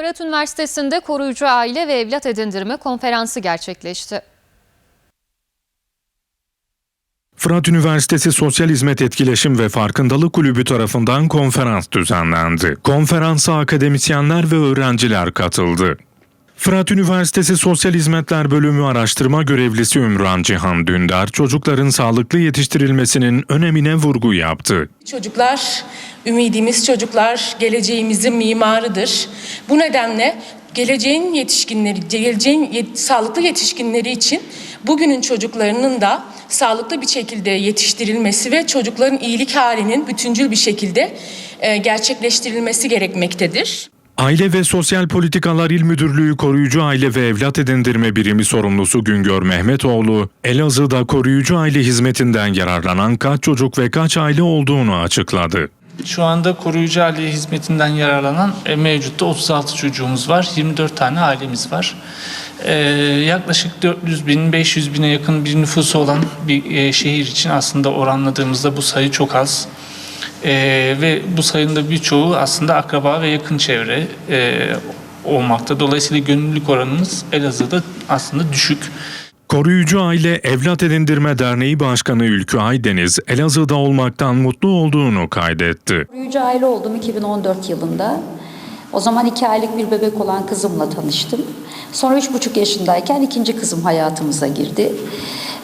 Fırat Üniversitesi'nde koruyucu aile ve evlat edindirme konferansı gerçekleşti. Fırat Üniversitesi Sosyal Hizmet Etkileşim ve Farkındalık Kulübü tarafından konferans düzenlendi. Konferansa akademisyenler ve öğrenciler katıldı. Fırat Üniversitesi Sosyal Hizmetler Bölümü araştırma görevlisi Ümran Cihan Dündar, çocukların sağlıklı yetiştirilmesinin önemine vurgu yaptı. Çocuklar, ümidimiz çocuklar, geleceğimizin mimarıdır. Bu nedenle geleceğin yetişkinleri, geleceğin yet- sağlıklı yetişkinleri için bugünün çocuklarının da sağlıklı bir şekilde yetiştirilmesi ve çocukların iyilik halinin bütüncül bir şekilde e, gerçekleştirilmesi gerekmektedir. Aile ve Sosyal Politikalar İl Müdürlüğü Koruyucu Aile ve Evlat Edindirme Birimi sorumlusu Güngör Mehmetoğlu, Elazığ'da koruyucu aile hizmetinden yararlanan kaç çocuk ve kaç aile olduğunu açıkladı. Şu anda koruyucu aile hizmetinden yararlanan e, mevcutta 36 çocuğumuz var. 24 tane ailemiz var. Ee, yaklaşık 400 bin, 500 bine yakın bir nüfusu olan bir e, şehir için aslında oranladığımızda bu sayı çok az. Ee, ve bu sayının da birçoğu aslında akraba ve yakın çevre e, olmakta. Dolayısıyla gönüllülük oranımız Elazığ'da aslında düşük. Koruyucu Aile Evlat Edindirme Derneği Başkanı Ülkü Aydeniz, Elazığ'da olmaktan mutlu olduğunu kaydetti. Koruyucu aile oldum 2014 yılında. O zaman iki aylık bir bebek olan kızımla tanıştım. Sonra üç buçuk yaşındayken ikinci kızım hayatımıza girdi.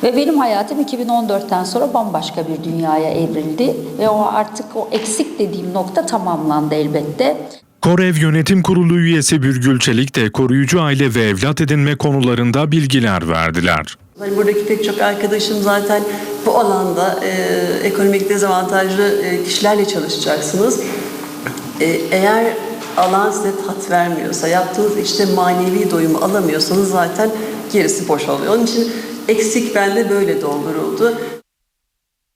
Ve benim hayatım 2014'ten sonra bambaşka bir dünyaya evrildi. Ve o artık o eksik dediğim nokta tamamlandı elbette. Korev Yönetim Kurulu üyesi Bürgül Çelik de koruyucu aile ve evlat edinme konularında bilgiler verdiler. Hani buradaki pek çok arkadaşım zaten bu alanda e, ekonomik dezavantajlı e, kişilerle çalışacaksınız. E, eğer alan size tat vermiyorsa, yaptığınız işte manevi doyumu alamıyorsanız zaten gerisi boş oluyor. Onun için eksik bende böyle dolduruldu.